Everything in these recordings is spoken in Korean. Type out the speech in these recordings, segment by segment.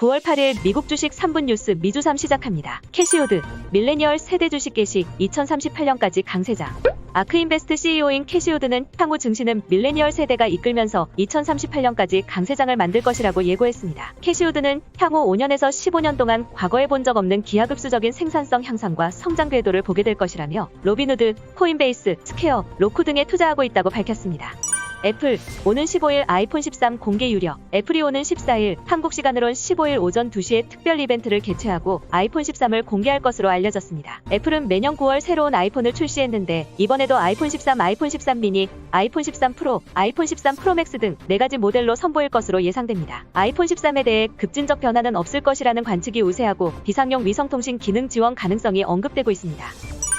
9월 8일 미국 주식 3분 뉴스 미주삼 시작합니다. 캐시오드 밀레니얼 세대 주식 개시 2038년까지 강세장. 아크인베스트 CEO인 캐시오드는 향후 증시는 밀레니얼 세대가 이끌면서 2038년까지 강세장을 만들 것이라고 예고했습니다. 캐시오드는 향후 5년에서 15년 동안 과거에 본 적 없는 기하급수적인 생산성 향상과 성장 궤도를 보게 될 것이라며 로비누드, 코인베이스, 스퀘어, 로쿠 등에 투자하고 있다고 밝혔습니다. 애플 오는 15일 아이폰 13 공개 유료 애플이 오는 14일 한국 시간으론 15일 오전 2시에 특별 이벤트를 개최하고 아이폰 13을 공개할 것으로 알려졌습니다. 애플은 매년 9월 새로운 아이폰을 출시했는데 이번에도 아이폰 13, 아이폰 13 미니, 아이폰 13 프로, 아이폰 13 프로맥스 등 4가지 모델로 선보일 것으로 예상됩니다. 아이폰 13에 대해 급진적 변화는 없을 것이라는 관측이 우세하고 비상용 위성통신 기능 지원 가능성이 언급되고 있습니다.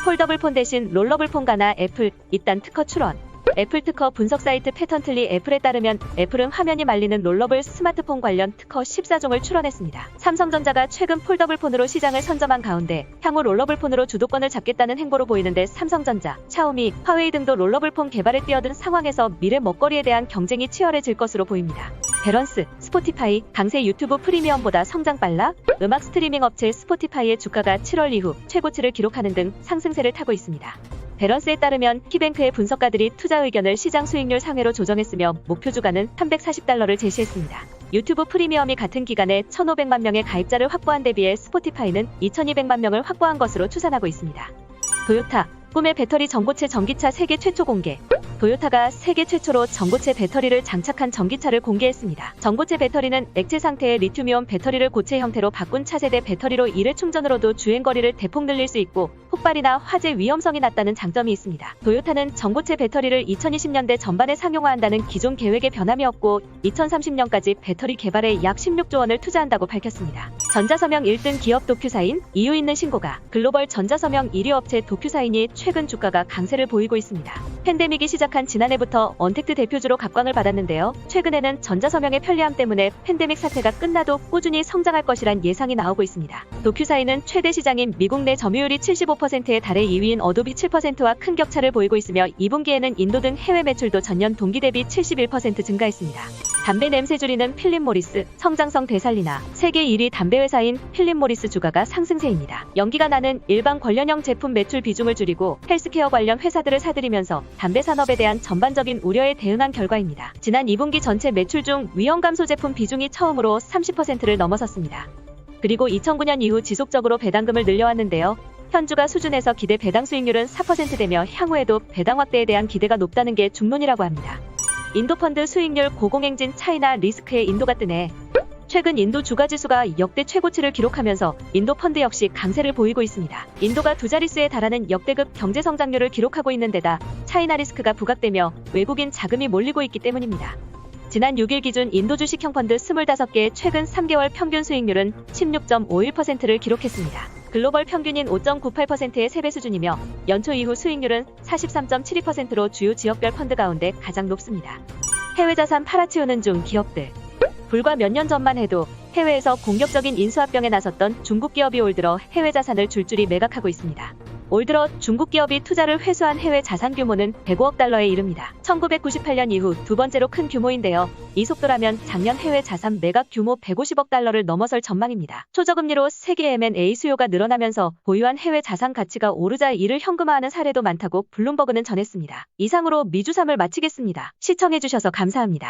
폴더블 폰 대신 롤러블 폰 가나 애플 이딴 특허 출원 애플 특허 분석 사이트 패턴틀리 애플에 따르면 애플은 화면이 말리는 롤러블 스마트폰 관련 특허 14종을 출원했습니다. 삼성전자가 최근 폴더블 폰으로 시장을 선점한 가운데 향후 롤러블 폰으로 주도권을 잡겠다는 행보로 보이는데 삼성전자, 샤오미, 화웨이 등도 롤러블 폰 개발에 뛰어든 상황에서 미래 먹거리에 대한 경쟁이 치열해질 것으로 보입니다. 밸런스, 스포티파이, 강세 유튜브 프리미엄보다 성장 빨라? 음악 스트리밍 업체 스포티파이의 주가가 7월 이후 최고치를 기록하는 등 상승세를 타고 있습니다. 밸런스에 따르면 키뱅크의 분석가들이 투자 의견을 시장 수익률 상회로 조정했으며 목표 주가는 340달러를 제시했습니다. 유튜브 프리미엄이 같은 기간에 1,500만 명의 가입자를 확보한 데 비해 스포티파이는 2,200만 명을 확보한 것으로 추산하고 있습니다. 도요타 꿈의 배터리 전고체 전기차 세계 최초 공개 도요타가 세계 최초로 전고체 배터리를 장착한 전기차를 공개했습니다. 전고체 배터리는 액체 상태의 리튬이온 배터리를 고체 형태로 바꾼 차세대 배터리로 일회 충전으로도 주행거리를 대폭 늘릴 수 있고 폭발이나 화재 위험성이 낮다는 장점이 있습니다. 도요타는 전고체 배터리를 2020년대 전반에 상용화한다는 기존 계획에 변함이 없고 2030년까지 배터리 개발에 약 16조 원을 투자한다고 밝혔습니다. 전자서명 1등 기업 도큐사인 이유 있는 신고가 글로벌 전자서명 1위 업체 도큐사인이 최근 주가가 강세를 보이고 있습니다. 팬데믹이 시작한 지난해부터 언택트 대표주로 각광을 받았는데요. 최근에는 전자서명의 편리함 때문에 팬데믹 사태가 끝나도 꾸준히 성장할 것이란 예상이 나오고 있습니다. 도큐사인은 최대 시장인 미국 내 점유율이 75%에 달해 2위인 어도비 7%와 큰 격차를 보이고 있으며 2분기에는 인도 등 해외 매출도 전년 동기 대비 71% 증가했습니다. 담배 냄새 줄이는 필립 모리스, 성장성 되살리나 세계 1위 담배 회사인 필립 모리스 주가가 상승세입니다. 연기가 나는 일반 관련형 제품 매출 비중을 줄이고 헬스케어 관련 회사들을 사들이면서 담배 산업에 대한 전반적인 우려에 대응한 결과입니다. 지난 2분기 전체 매출 중 위험 감소 제품 비중이 처음으로 30%를 넘어섰습니다. 그리고 2009년 이후 지속적으로 배당금을 늘려왔는데요. 현주가 수준에서 기대 배당 수익률은 4%되며 향후에도 배당 확대에 대한 기대가 높다는 게 중론이라고 합니다. 인도 펀드 수익률 고공행진 차이나 리스크의 인도가 뜨네. 최근 인도 주가 지수가 역대 최고치를 기록하면서 인도 펀드 역시 강세를 보이고 있습니다. 인도가 두 자릿수에 달하는 역대급 경제 성장률을 기록하고 있는 데다 차이나 리스크가 부각되며 외국인 자금이 몰리고 있기 때문입니다. 지난 6일 기준 인도 주식형 펀드 25개의 최근 3개월 평균 수익률은 16.51%를 기록했습니다. 글로벌 평균인 5.98%의 세배 수준이며 연초 이후 수익률은 43.72%로 주요 지역별 펀드 가운데 가장 높습니다. 해외 자산 팔아치우는 중 기업들. 불과 몇 년 전만 해도 해외에서 공격적인 인수합병에 나섰던 중국 기업이 올 들어 해외 자산을 줄줄이 매각하고 있습니다. 올 들어 중국 기업이 투자를 회수한 해외 자산 규모는 105억 달러에 이릅니다. 1998년 이후 두 번째로 큰 규모인데요. 이 속도라면 작년 해외 자산 매각 규모 150억 달러를 넘어설 전망입니다. 초저금리로 세계 M&A 수요가 늘어나면서 보유한 해외 자산 가치가 오르자 이를 현금화하는 사례도 많다고 블룸버그는 전했습니다. 이상으로 미주삼을 마치겠습니다. 시청해주셔서 감사합니다.